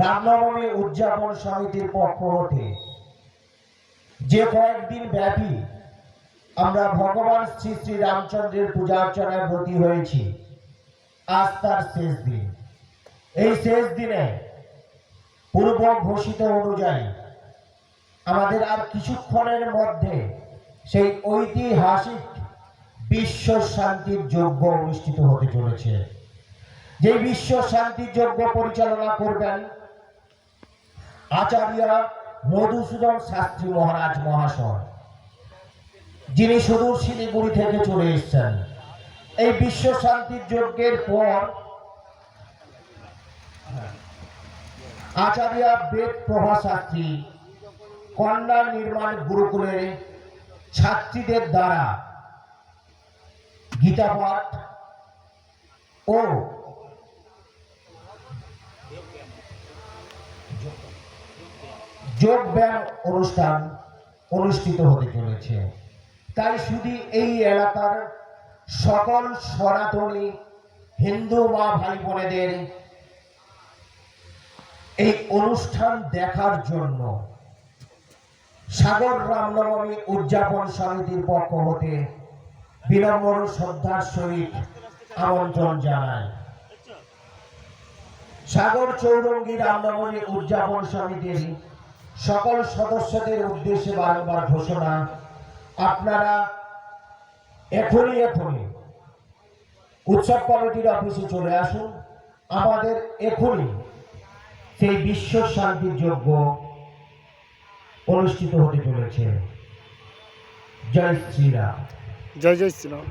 রামনবমী উদযাপন সমিতির পক্ষ হতে যে কয়েকদিন ব্যাপী আমরা ভগবান শ্রী শ্রী রামচন্দ্রের পূজা অর্চনায় ব্রতী হয়েছি, আজ তার শেষ দিন। এই শেষ দিনে পূর্ব ঘোষিত অনুযায়ী আমাদের আর কিছুক্ষণের মধ্যে সেই ঐতিহাসিক বিশ্ব শান্তির যজ্ঞ অনুষ্ঠিত হতে চলেছে। যে বিশ্ব শান্তির যজ্ঞ পরিচালনা করবেন আচার্য মধুসূদন শাস্ত্রী মহারাজ মহাশয়, যিনি সুদূর শিলিগুড়ি থেকে চলে এসেছেন, এই বিশ্ব শান্তির যজ্ঞের পর আচার্য বেদ প্রভা শাস্ত্রী কন্যা নির্মাণ গুরুকুলের ছাত্রীদের দ্বারা গীতাপাঠ ও যোগ ব্যায়াম অনুষ্ঠান অনুষ্ঠিত হতে চলেছে। তাই শুধু এই এলাকার সকল সনাতনী হিন্দু মা ভাই বোনেদের এই অনুষ্ঠান দেখার জন্য সাগর রামনবমী উদযাপন সমিতির পক্ষ হতে বিনম্র শ্রদ্ধার সহিত আমন্ত্রণ জানায়। সাগর চৌরঙ্গী রামনবমী উদযাপন সমিতির সকল সদস্যদের উদ্দেশ্যে বারবার ঘোষণা, আপনারা এখনই এখনই উৎসব কমিটির অফিসে চলে আসুন। আমাদের এখনই সেই বিশ্ব শান্তির যজ্ঞ অনুষ্ঠিত হতে চলেছে। জয় শ্রীরাম। জয় জয় শ্রীরাম।